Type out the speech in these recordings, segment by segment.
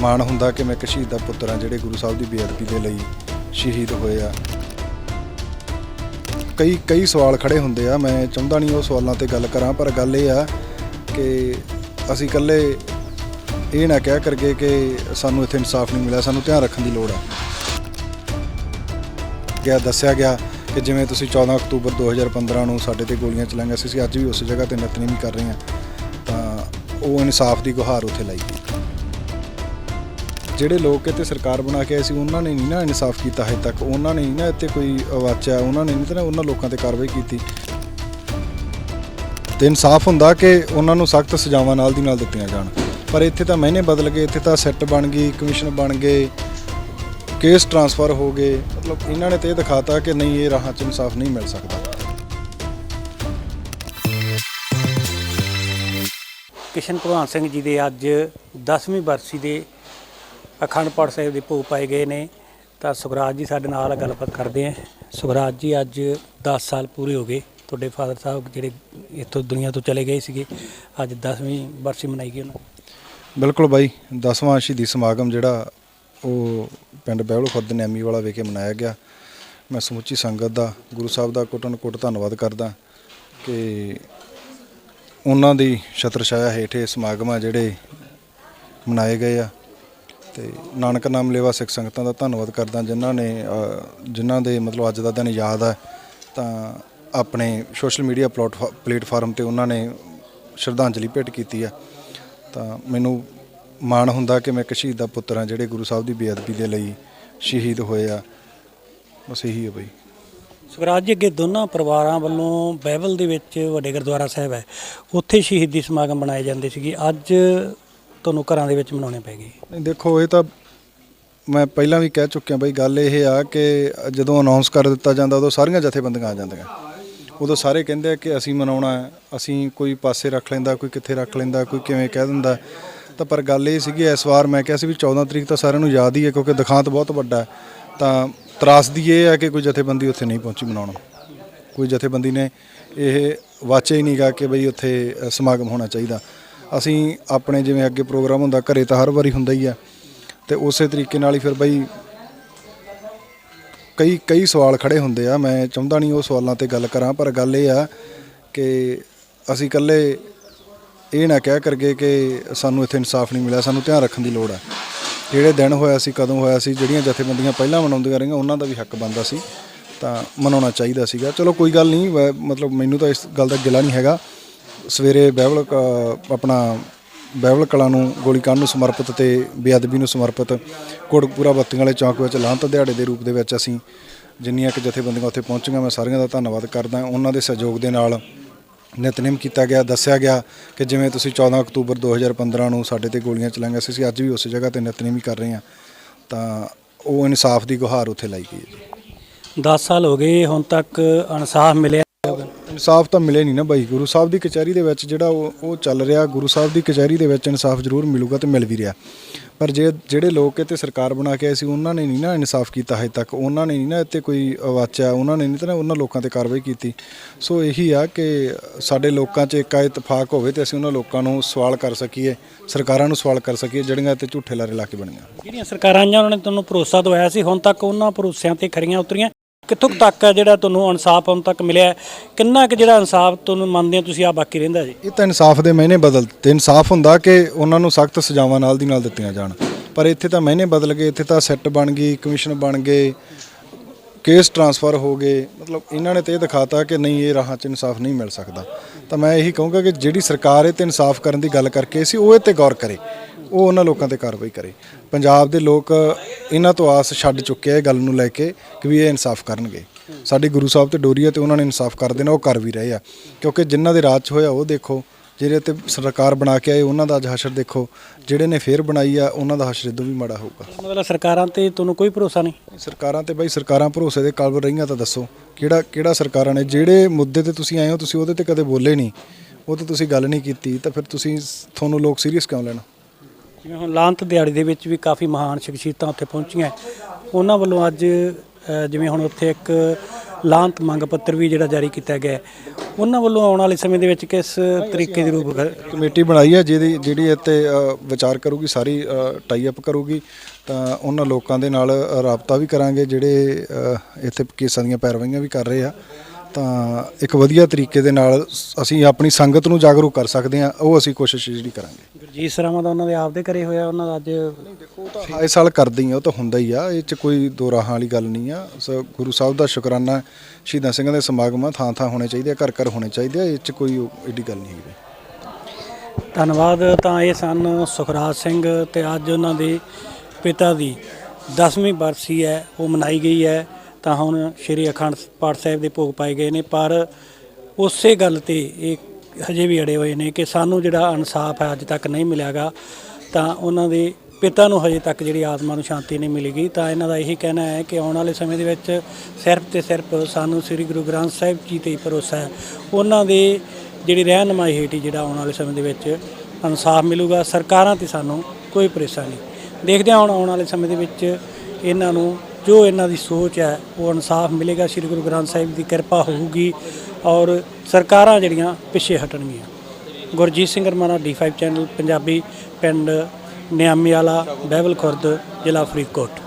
ਮਾਣ ਹੁੰਦਾ ਕਿ ਮੈਂ ਇੱਕ ਸ਼ਹੀਦ ਦਾ ਪੁੱਤਰ ਹਾਂ ਜਿਹੜੇ ਗੁਰੂ ਸਾਹਿਬ ਦੀ ਬੇਅਦਬੀ ਦੇ ਲਈ ਸ਼ਹੀਦ ਹੋਏ ਆ। ਕਈ ਕਈ ਸਵਾਲ ਖੜੇ ਹੁੰਦੇ ਆ, ਮੈਂ ਚਾਹੁੰਦਾ ਨਹੀਂ ਉਹ ਸਵਾਲਾਂ ਤੇ ਗੱਲ ਕਰਾਂ, ਪਰ ਗੱਲ ਇਹ ਆ ਕਿ ਅਸੀਂ ਇਕੱਲੇ ਇਹ ਨਾ ਕਹਿ ਕਰਕੇ ਕਿ ਸਾਨੂੰ ਇੱਥੇ ਇਨਸਾਫ ਨਹੀਂ ਮਿਲਿਆ, ਸਾਨੂੰ ਧਿਆਨ ਰੱਖਣ ਦੀ ਲੋੜ ਆ। ਗਿਆ, ਦੱਸਿਆ ਗਿਆ ਕਿ ਜਿਵੇਂ ਤੁਸੀਂ 14 ਅਕਤੂਬਰ 2015 ਨੂੰ ਸਾਡੇ ਤੇ ਗੋਲੀਆਂ ਚਲਾਈਆਂ ਸੀ, ਅਸੀਂ ਅੱਜ ਵੀ ਉਸ ਜਗ੍ਹਾ ਤੇ ਨਤਨੀ ਵੀ ਕਰ ਰਹੇ ਹਾਂ, ਤਾਂ ਉਹ ਇਨਸਾਫ ਦੀ ਗੁਹਾਰ ਉੱਥੇ ਲਾਈ ਗਈ। ਜਿਹੜੇ ਲੋਕ ਇੱਥੇ ਸਰਕਾਰ ਬਣਾ ਕੇ ਆਏ ਸੀ, ਉਹਨਾਂ ਨੇ ਨਹੀਂ ਨਾ ਇਨਸਾਫ ਕੀਤਾ ਹਜੇ ਤੱਕ। ਉਹਨਾਂ ਨੇ ਨਹੀਂ ਨਾ ਇੱਥੇ ਕੋਈ ਵਾਚਿਆ ਉਹਨਾਂ ਨੇ ਨਹੀਂ ਤਾਂ ਉਹਨਾਂ ਲੋਕਾਂ ਤੇ ਕਾਰਵਾਈ ਕੀਤੀ। ਤੇ ਇਨਸਾਫ ਹੁੰਦਾ ਕਿ ਉਹਨਾਂ ਨੂੰ ਸਖਤ ਸਜ਼ਾਵਾਂ ਨਾਲ ਦੀ ਨਾਲ ਦਿੱਤੀਆਂ ਜਾਣ। ਪਰ ਇੱਥੇ ਤਾਂ ਮਹੀਨੇ ਬਦਲ ਗਏ, ਇੱਥੇ ਤਾਂ ਸੈੱਟ ਬਣ ਗਈ, ਕਮਿਸ਼ਨ ਬਣ ਗਏ, ਕੇਸ ਟਰਾਂਸਫਰ ਹੋ ਗਏ। ਮਤਲਬ ਇਹਨਾਂ ਨੇ ਤੇ ਇਹ ਦਿਖਾਤਾ ਕਿ ਨਹੀਂ, ਇਹ ਰਾਹਾਂ 'ਚ ਇਨਸਾਫ ਨਹੀਂ ਮਿਲ ਸਕਦਾ। ਕਿਸ਼ਨ ਭਗਵਾਨ ਸਿੰਘ ਜੀ ਦੇ ਅੱਜ 10ਵੀਂ ਬਰਸੀ ਦੇ ਅਖੰਡ ਪਾਠ ਸਾਹਿਬ ਦੇ ਭੋਗ ਪਾਏ ਗਏ ਨੇ, ਤਾਂ ਸੁਖਰਾਜ ਜੀ ਸਾਡੇ ਨਾਲ ਗੱਲਬਾਤ ਕਰਦੇ ਆ। ਸੁਖਰਾਜ ਜੀ ਅੱਜ 10 ਸਾਲ ਪੂਰੇ ਹੋ ਗਏ, ਤੁਹਾਡੇ ਫਾਦਰ ਸਾਹਿਬ ਜਿਹੜੇ ਇੱਥੋਂ ਦੁਨੀਆ ਤੋਂ ਚਲੇ ਗਏ ਸੀਗੇ, ਅੱਜ 10ਵੀਂ ਬਰਸੀ ਮਨਾਈ ਗਈ ਉਹਨਾਂ ਬਿਲਕੁਲ ਬਾਈ 10ਵਾਂ ਸ਼ਹੀਦੀ ਸਮਾਗਮ ਜਿਹੜਾ ਉਹ ਪਿੰਡ ਬਹਿਲੋ ਖੁਰਦ ਨੈਮੀ ਵਾਲਾ ਵਿਖੇ ਮਨਾਇਆ ਗਿਆ। ਮੈਂ ਸਮੁੱਚੀ ਸੰਗਤ ਦਾ, ਗੁਰੂ ਸਾਹਿਬ ਦਾ ਕੋਟਨ ਕੋਟ ਧੰਨਵਾਦ ਕਰਦਾ ਕਿ ਉਹਨਾਂ ਦੀ ਛਤਰ ਛਾਇਆ ਹੇਠ ਇਹ ਸਮਾਗਮ ਆ ਜਿਹੜੇ ਮਨਾਏ ਗਏ ਆ। ਤੇ ਨਾਨਕ ਨਾਮ ਲੇਵਾ ਸਿੱਖ ਸੰਗਤਾਂ ਦਾ ਧੰਨਵਾਦ ਕਰਦਾ ਜਿਨ੍ਹਾਂ ਨੇ ਜਿਨ੍ਹਾਂ ਦੇ ਮਤਲਬ ਅੱਜ ਦਾ ਦਿਨ ਯਾਦ ਹੈ ਤਾਂ ਆਪਣੇ ਸੋਸ਼ਲ ਮੀਡੀਆ ਪਲੇਟਫਾਰਮ ਤੇ ਉਹਨਾਂ ਨੇ ਸ਼ਰਧਾਂਜਲੀ ਭੇਟ ਕੀਤੀ ਆ। ਤਾਂ ਮੈਨੂੰ ਮਾਣ ਹੁੰਦਾ ਕਿ ਮੈਂ ਇੱਕ ਸ਼ਹੀਦ ਦਾ ਪੁੱਤਰ ਹਾਂ ਜਿਹੜੇ ਗੁਰੂ ਸਾਹਿਬ ਦੀ ਬੇਅਦਬੀ ਦੇ ਲਈ ਸ਼ਹੀਦ ਹੋਏ ਆ। ਬਸ ਇਹੀ ਹੈ ਬਈ। ਸੁਖਰਾਜ ਜੀ, ਅੱਗੇ ਦੋਨਾਂ ਪਰਿਵਾਰਾਂ ਵੱਲੋਂ ਬਾਈਬਲ ਦੇ ਵਿੱਚ ਵੱਡੇ ਗੁਰਦੁਆਰਾ ਸਾਹਿਬ ਹੈ, ਉੱਥੇ ਸ਼ਹੀਦੀ ਸਮਾਗਮ ਬਣਾਏ ਜਾਂਦੇ ਸੀਗੇ। ਅੱਜ ਤੁਹਾਨੂੰ ਘਰਾਂ ਦੇ ਵਿੱਚ ਮਨਾਉਣੇ ਪੈ ਗਏ? ਨਹੀਂ, ਦੇਖੋ, ਇਹ ਤਾਂ ਮੈਂ ਪਹਿਲਾਂ ਵੀ ਕਹਿ ਚੁੱਕਿਆ, ਬਈ ਗੱਲ ਇਹ ਆ ਕਿ ਜਦੋਂ ਅਨਾਉਂਸ ਕਰ ਦਿੱਤਾ ਜਾਂਦਾ, ਉਦੋਂ ਸਾਰੀਆਂ ਜਥੇਬੰਦੀਆਂ ਆ ਜਾਂਦੀਆਂ। ਉਦੋਂ ਸਾਰੇ ਕਹਿੰਦੇ ਆ ਕਿ ਅਸੀਂ ਮਨਾਉਣਾ ਅਸੀਂ ਕੋਈ ਪਾਸੇ ਰੱਖ ਲੈਂਦਾ, ਕੋਈ ਕਿੱਥੇ ਰੱਖ ਲੈਂਦਾ, ਕੋਈ ਕਿਵੇਂ ਕਹਿ ਦਿੰਦਾ। ਤਾਂ ਪਰ ਗੱਲ ਇਹ ਸੀਗੀ, ਇਸ ਵਾਰ ਮੈਂ ਕਿਹਾ ਸੀ ਵੀ 14 ਤਰੀਕ ਤਾਂ ਸਾਰਿਆਂ ਨੂੰ ਯਾਦ ਹੀ ਹੈ, ਕਿਉਂਕਿ ਦਿਖਾਂਤ ਬਹੁਤ ਵੱਡਾ ਹੈ। ਤਾਂ ਤਰਾਸਦੀ ਇਹ ਹੈ ਕਿ ਕੋਈ ਜਥੇਬੰਦੀ ਉੱਥੇ ਨਹੀਂ ਪਹੁੰਚੀ ਮਨਾਉਣ। ਕੋਈ ਜਥੇਬੰਦੀ ਨੇ ਇਹ ਵਾਚਿਆ ਹੀ ਨਹੀਂਗਾ ਕਿ ਬਈ ਉੱਥੇ ਸਮਾਗਮ ਹੋਣਾ ਚਾਹੀਦਾ। ਅਸੀਂ ਆਪਣੇ ਜਿਵੇਂ ਅੱਗੇ ਪ੍ਰੋਗਰਾਮ ਹੁੰਦਾ, ਘਰੇ ਤਾਂ ਹਰ ਵਾਰੀ ਹੁੰਦਾ ਹੀ ਆ। ਤੇ ਉਸੇ ਤਰੀਕੇ ਨਾਲ ਹੀ ਫਿਰ ਬਈ ਕਈ ਕਈ ਸਵਾਲ ਖੜੇ ਹੁੰਦੇ ਆ। ਮੈਂ ਚਾਹੁੰਦਾ ਨਹੀਂ ਉਹ ਸਵਾਲਾਂ ਤੇ ਗੱਲ ਕਰਾਂ, ਪਰ ਗੱਲ ਇਹ ਆ ਕਿ ਅਸੀਂ ਇਕੱਲੇ ਇਹ ਨਾ ਕਹਿ ਕਰਗੇ ਕਿ ਸਾਨੂੰ ਇੱਥੇ ਇਨਸਾਫ ਨਹੀਂ ਮਿਲਿਆ, ਸਾਨੂੰ ਧਿਆਨ ਰੱਖਣ ਦੀ ਲੋੜ ਆ। ਜਿਹੜੇ ਦਿਨ ਹੋਇਆ ਸੀ, ਕਦੋਂ ਹੋਇਆ ਸੀ, ਜਿਹੜੀਆਂ ਜਥੇਬੰਦੀਆਂ ਪਹਿਲਾਂ ਮਨਾਉਂਦੀਆਂ ਰਹੀਆਂ, ਉਹਨਾਂ ਦਾ ਵੀ ਹੱਕ ਬਣਦਾ ਸੀ। ਤਾਂ ਮਨਾਉਣਾ ਚਾਹੀਦਾ ਸੀਗਾ। ਚਲੋ ਕੋਈ ਗੱਲ ਨਹੀਂ ਮਤਲਬ ਮੈਨੂੰ ਤਾਂ ਇਸ ਗੱਲ ਦਾ ਗਿਲਾ ਨਹੀਂ ਹੈਗਾ। ਸਵੇਰੇ ਬਾਈਬਲ ਕ- ਆਪਣਾ ਬਾਈਬਲ ਕਲਾ ਨੂੰ ਗੋਲੀਕਾਂਡ ਨੂੰ ਸਮਰਪਿਤ ਤੇ ਬੇਅਦਬੀ ਨੂੰ ਸਮਰਪਿਤ ਕੋਟਕਪੂਰਾ ਬੱਤੀਆਂ ਵਾਲੇ ਚੌਂਕ ਵਿੱਚ ਲਾਂਤ ਦਿਹਾੜੇ ਦੇ ਰੂਪ ਦੇ ਵਿੱਚ ਅਸੀਂ ਜਿੰਨੀਆਂ ਕਿ ਜਥੇਬੰਦੀਆਂ ਉੱਥੇ ਪਹੁੰਚੀਆਂ, ਮੈਂ ਸਾਰਿਆਂ ਦਾ ਧੰਨਵਾਦ ਕਰਦਾ। ਉਹਨਾਂ ਦੇ ਸਹਿਯੋਗ ਦੇ ਨਾਲ ਨਿਤਨੇਮ ਕੀਤਾ ਗਿਆ, ਦੱਸਿਆ ਗਿਆ ਕਿ ਜਿਵੇਂ ਤੁਸੀਂ 14 ਅਕਤੂਬਰ 2015 ਨੂੰ ਸਾਡੇ ਤੇ ਗੋਲੀਆਂ ਚਲਾਈਆਂ ਸੀ, ਅਸੀਂ ਅੱਜ ਵੀ ਉਸ ਜਗ੍ਹਾ ਤੇ ਨਿਤਨੇਮ ਹੀ ਕਰ ਰਹੇ ਹਾਂ। ਤਾਂ ਉਹ ਇਨਸਾਫ ਦੀ ਗੁਹਾਰ ਉੱਥੇ ਲਾਈ ਗਈ ਹੈ ਜੀ। 10 ਸਾਲ ਹੋ ਗਏ, ਹੁਣ ਤੱਕ ਇਨਸਾਫ ਮਿਲਿਆ ਇਨਸਾਫ ਤਾਂ ਮਿਲੇ ਨਹੀਂ ਨਾ ਬਾਈ, ਗੁਰੂ ਸਾਹਿਬ ਦੀ ਕਚਹਿਰੀ ਦੇ ਵਿੱਚ ਜਿਹੜਾ ਉਹ ਉਹ ਚੱਲ ਰਿਹਾ, ਗੁਰੂ ਸਾਹਿਬ ਦੀ ਕਚਹਿਰੀ ਦੇ ਵਿੱਚ ਇਨਸਾਫ ਜ਼ਰੂਰ ਮਿਲੂਗਾ ਤੇ ਮਿਲ ਵੀ ਰਿਹਾ। ਪਰ ਜੇ, ਜਿਹੜੇ ਲੋਕ ਇੱਥੇ ਸਰਕਾਰ ਬਣਾ ਕੇ ਆਏ ਸੀ, ਉਹਨਾਂ ਨੇ ਨਹੀਂ ਨਾ ਇਨਸਾਫ ਕੀਤਾ ਹਜੇ ਤੱਕ, ਉਹਨਾਂ ਨੇ ਨਹੀਂ ਨਾ ਇੱਥੇ ਕੋਈ ਆਵਾਚਿਆ ਉਹਨਾਂ ਨੇ ਨਹੀਂ ਤਾਂ ਨਾ ਉਹਨਾਂ ਲੋਕਾਂ ਤੇ ਕਾਰਵਾਈ ਕੀਤੀ। ਸੋ ਇਹੀ ਆ ਕਿ ਸਾਡੇ ਲੋਕਾਂ 'ਚ ਇੱਕ ਇਤਫਾਕ ਹੋਵੇ ਤੇ ਅਸੀਂ ਉਹਨਾਂ ਲੋਕਾਂ ਨੂੰ ਸਵਾਲ ਕਰ ਸਕੀਏ, ਸਰਕਾਰਾਂ ਨੂੰ ਸਵਾਲ ਕਰ ਸਕੀਏ, ਜਿਹੜੀਆਂ ਇੱਥੇ ਝੂਠੇ ਲਾਰੇ ਲਾ ਕੇ ਬਣੀਆਂ। ਜਿਹੜੀਆਂ ਸਰਕਾਰਾਂ ਆਈਆਂ, ਉਹਨਾਂ ਨੇ ਤੁਹਾਨੂੰ ਭਰੋਸਾ ਦਵਾਇਆ ਸੀ, ਹੁਣ ਤੱਕ ਉਹਨਾਂ ਭਰੋਸਿਆਂ ਤੇ ਖਰੀਆਂ ਉਤਰੀਆਂ। ਕਿੱਥੋਂ ਕੁ ਤੱਕ ਹੈ ਜਿਹੜਾ ਤੁਹਾਨੂੰ ਇਨਸਾਫ ਹੁਣ ਤੱਕ ਮਿਲਿਆ ਹੈ? ਕਿੰਨਾ ਕੁ ਜਿਹੜਾ ਇਨਸਾਫ ਤੁਹਾਨੂੰ ਮੰਨਦੇ ਹੋ ਤੁਸੀਂ ਆ ਬਾਕੀ ਰਹਿੰਦਾ ਜੀ? ਇਹ ਤਾਂ ਇਨਸਾਫ ਦੇ ਮਹੀਨੇ ਬਦਲ, ਤੇ ਇਨਸਾਫ ਹੁੰਦਾ ਕਿ ਉਹਨਾਂ ਨੂੰ ਸਖਤ ਸਜ਼ਾਵਾਂ ਨਾਲ ਦੀ ਨਾਲ ਦਿੱਤੀਆਂ ਜਾਣ। ਪਰ ਇੱਥੇ ਤਾਂ ਮਹੀਨੇ ਬਦਲ ਗਏ, ਇੱਥੇ ਤਾਂ ਸੈੱਟ ਬਣ ਗਈ, ਕਮਿਸ਼ਨ ਬਣ ਗਏ, ਕੇਸ ਟਰਾਂਸਫਰ ਹੋ ਗਏ। ਮਤਲਬ ਇਹਨਾਂ ਨੇ ਤੇ ਇਹ ਦਿਖਾਤਾ ਕਿ ਨਹੀਂ, ਇਹ ਰਾਹਾਂ 'ਚ ਇਨਸਾਫ ਨਹੀਂ ਮਿਲ ਸਕਦਾ। ਤਾਂ ਮੈਂ ਇਹੀ ਕਹੂੰਗਾ ਕਿ ਜਿਹੜੀ ਸਰਕਾਰ ਇਹ ਤੇ ਇਨਸਾਫ ਕਰਨ ਦੀ ਗੱਲ ਕਰਕੇ ਸੀ, ਉਹ ਇਹ ਤੇ ਗੌਰ ਕਰੇ। ਉਹ ਉਹਨਾਂ ਲੋਕਾਂ ਤੇ ਕਾਰਵਾਈ ਕਰੇ। ਪੰਜਾਬ ਦੇ ਲੋਕ ਇਹਨਾਂ ਤੋਂ ਆਸ ਛੱਡ ਚੁੱਕੇ ਆ ਇਹ ਗੱਲ ਨੂੰ ਲੈ ਕੇ ਕਿ ਵੀ ਇਹ ਇਨਸਾਫ ਕਰਨਗੇ। ਸਾਡੀ ਗੁਰੂ ਸਾਹਿਬ ਤੇ ਡੋਰੀ ਆ ਤੇ ਉਹਨਾਂ ਨੇ ਇਨਸਾਫ ਕਰ ਦੇਣਾ ਉਹ ਕਰ ਵੀ ਰਹੇ ਆ। ਕਿਉਂਕਿ ਜਿਨ੍ਹਾਂ ਦੇ ਰਾਜ 'ਚ ਹੋਇਆ ਉਹ ਦੇਖੋ ਜਿਹੜੇ ਤੇ ਸਰਕਾਰ ਬਣਾ ਕੇ ਆਏ ਉਹਨਾਂ ਦਾ ਅੱਜ ਹਸ਼ਰ ਦੇਖੋ ਜਿਹੜੇ ਨੇ ਫੇਰ ਬਣਾਈ ਆ ਉਹਨਾਂ ਦਾ ਹਸ਼ਰ ਇਦੋਂ ਵੀ ਮਾੜਾ ਹੋਊਗਾ। ਮਤਲਬ ਸਰਕਾਰਾਂ ਤੇ ਤੁਹਾਨੂੰ ਕੋਈ ਭਰੋਸਾ ਨਹੀਂ? ਸਰਕਾਰਾਂ ਤੇ ਬਾਈ ਸਰਕਾਰਾਂ ਭਰੋਸੇ ਦੇ ਕਾਬਲ ਰਹੀਆਂ ਤਾਂ ਦੱਸੋ ਕਿਹੜਾ ਕਿਹੜਾ ਸਰਕਾਰਾਂ ਨੇ? ਜਿਹੜੇ ਮੁੱਦੇ ਤੇ ਤੁਸੀਂ ਆਏ ਹੋ ਤੁਸੀਂ ਉਹਦੇ ਤੇ ਕਦੇ ਬੋਲੇ ਨਹੀਂ। ਉਹ ਤੇ ਤੁਸੀਂ ਗੱਲ ਨਹੀਂ ਕੀਤੀ ਤਾਂ ਫਿਰ ਤੁਸੀਂ ਤੁਹਾਨੂੰ ਲੋਕ ਸੀਰੀਅਸ ਕਿਉਂ ਲੈਣ? ਜਿਵੇਂ ਹੁਣ ਲਾਂਤ ਦਿਹਾੜੀ ਦੇ ਵਿੱਚ ਵੀ ਕਾਫੀ ਮਹਾਨ ਸ਼ਖਸੀਅਤਾਂ ਉੱਥੇ ਪਹੁੰਚੀਆਂ। ਉਹਨਾਂ ਵੱਲੋਂ ਅੱਜ ਜਿਵੇਂ ਹੁਣ ਉੱਥੇ ਇੱਕ ਲਾਂਤ ਮੰਗ ਪੱਤਰ ਵੀ ਜਿਹੜਾ ਜਾਰੀ ਕੀਤਾ ਗਿਆ ਉਹਨਾਂ ਵੱਲੋਂ ਆਉਣ ਵਾਲੇ ਸਮੇਂ ਦੇ ਵਿੱਚ ਕਿਸ ਤਰੀਕੇ ਦੀ ਰੂਪ ਕਮੇਟੀ ਬਣਾਈ ਹੈ ਜਿਹਦੀ, ਜਿਹੜੀ ਇੱਥੇ ਵਿਚਾਰ ਕਰੂਗੀ, ਸਾਰੀ ਟਾਈ ਅਪ ਕਰੂਗੀ। ਤਾਂ ਉਹਨਾਂ ਲੋਕਾਂ ਦੇ ਨਾਲ ਰਾਬਤਾ ਵੀ ਕਰਾਂਗੇ, ਜਿਹੜੇ ਇੱਥੇ ਕੇਸਾਂ ਦੀਆਂ ਪੈਰਵਾਈਆਂ ਵੀ ਕਰ ਰਹੇ ਆ। ਤਾਂ ਇੱਕ ਵਧੀਆ ਤਰੀਕੇ ਦੇ ਨਾਲ ਅਸੀਂ ਆਪਣੀ ਸੰਗਤ ਨੂੰ ਜਾਗਰੂਕ ਕਰ ਸਕਦੇ ਹਾਂ ਉਹ ਅਸੀਂ ਕੋਸ਼ਿਸ਼ ਜਿਹੜੀ ਕਰਾਂਗੇ। ਗੁਰਜੀਤ ਸਰਾਵਾਂ ਦਾ ਉਹਨਾਂ ਦੇ ਆਪਦੇ ਘਰੇ ਹੋਇਆ ਉਹਨਾਂ ਦਾ ਅੱਜ ਆਏ ਸਾਲ ਕਰਦੇ ਹੀ ਆ ਉਹ ਤਾਂ ਹੁੰਦਾ ਹੀ ਆ ਇਹ ਚ ਕੋਈ ਦੋ ਰਾਹਾਂ ਵਾਲੀ ਗੱਲ ਨਹੀਂ ਆ। ਸੋ ਗੁਰੂ ਸਾਹਿਬ ਦਾ ਸ਼ੁਕਰਾਨਾ ਸ਼ਹੀਦਾਂ ਸਿੰਘਾਂ ਦੇ ਸਮਾਗਮਾਂ ਥਾਂ ਥਾਂ ਹੋਣੇ ਚਾਹੀਦੇ ਆ ਘਰ ਘਰ ਹੋਣੇ ਚਾਹੀਦੇ ਆ ਇਹ ਚ ਕੋਈ ਉਹ ਏਡੀ ਗੱਲ ਨਹੀਂ ਹੈਗੀ। ਧੰਨਵਾਦ ਤਾਂ ਇਹ ਸਨ ਸੁਖਰਾਜ ਸਿੰਘ ਤੇ ਅੱਜ ਉਹਨਾਂ ਦੇ ਪਿਤਾ ਦੀ 10ਵੀਂ ਬਰਸੀ ਹੈ ਉਹ ਮਨਾਈ ਗਈ ਹੈ। ਤਾਂ ਹੁਣ ਸ਼੍ਰੀ ਅਖੰਡ ਪਾਠ ਸਾਹਿਬ ਦੇ ਭੋਗ ਪਾਏ ਗਏ ਨੇ, ਪਰ ਉਸੇ ਗੱਲ ਤੇ ਇਹ ਹਜੇ ਵੀ ਅੜੇ ਹੋਏ ਨੇ ਕਿ ਸਾਨੂੰ ਜਿਹੜਾ ਇਨਸਾਫ ਹੈ ਅੱਜ ਤੱਕ ਨਹੀਂ ਮਿਲਿਆਗਾ, ਤਾਂ ਉਹਨਾਂ ਦੇ ਪਿਤਾ ਨੂੰ ਹਜੇ ਤੱਕ ਜਿਹੜੀ ਆਤਮਾ ਨੂੰ ਸ਼ਾਂਤੀ ਨਹੀਂ ਮਿਲੇਗੀ ਤਾਂ ਇਹਨਾਂ ਦਾ ਇਹੀ ਕਹਿਣਾ ਹੈ ਕਿ ਆਉਣ ਵਾਲੇ ਸਮੇਂ ਦੇ ਵਿੱਚ ਸਿਰਫ ਤੇ ਸਿਰਫ ਸਾਨੂੰ ਸ੍ਰੀ ਗੁਰੂ ਗ੍ਰੰਥ ਸਾਹਿਬ ਜੀ ਤੇ ਹੀ ਭਰੋਸਾ ਹੈ। ਉਹਨਾਂ ਦੇ ਜਿਹੜੀ ਰਹਿਨਮਾਈ ਹੇਠ ਹੀ ਜਿਹੜਾ ਆਉਣ ਵਾਲੇ ਸਮੇਂ ਦੇ ਵਿੱਚ ਇਨਸਾਫ ਮਿਲੂਗਾ, ਸਰਕਾਰਾਂ ਤੇ ਸਾਨੂੰ ਕੋਈ ਪਰੇਸ਼ਾਨੀ ਨਹੀਂ। ਦੇਖਦੇ ਹਾਂ ਹੁਣ ਆਉਣ ਵਾਲੇ ਸਮੇਂ ਦੇ ਵਿੱਚ ਇਹਨਾਂ ਨੂੰ ਜੋ ਇਹਨਾਂ ਦੀ ਸੋਚ ਹੈ ਉਹ ਇਨਸਾਫ ਮਿਲੇਗਾ। ਸ੍ਰੀ ਗੁਰੂ ਗ੍ਰੰਥ ਸਾਹਿਬ ਦੀ ਕਿਰਪਾ ਹੋਊਗੀ ਔਰ ਸਰਕਾਰਾਂ ਜਿਹੜੀਆਂ ਪਿੱਛੇ ਹਟਣਗੀਆਂ। ਗੁਰਜੀਤ ਸਿੰਘ ਰਮਾਣਾ D5 ਚੈਨਲ ਪੰਜਾਬੀ ਪਿੰਡ ਨਿਆਮੀ ਵਾਲਾ ਬਹਿਬਲ ਖੁਰਦ ਜ਼ਿਲ੍ਹਾ ਫਰੀਦਕੋਟ।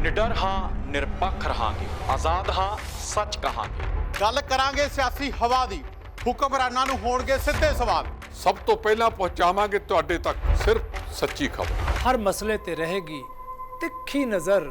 ਨਿਡਰ ਹਾਂ ਨਿਰਪੱਖ ਰਹਾਂਗੇ। ਆਜ਼ਾਦ ਹਾਂ ਸੱਚ ਕਹਾਂਗੇ। ਗੱਲ ਕਰਾਂਗੇ ਸਿਆਸੀ ਹਵਾ ਦੀ। ਹੁਕਮਰਾਨਾਂ ਨੂੰ ਹੋਣਗੇ ਸਿੱਧੇ ਸਵਾਲ। ਸਭ ਤੋਂ ਪਹਿਲਾਂ ਪਹੁੰਚਾਵਾਂਗੇ ਤੁਹਾਡੇ ਤੱਕ ਸਿਰਫ ਸੱਚੀ ਖਬਰ। ਹਰ ਮਸਲੇ ਤੇ ਰਹੇਗੀ ਤਿੱਖੀ ਨਜ਼ਰ।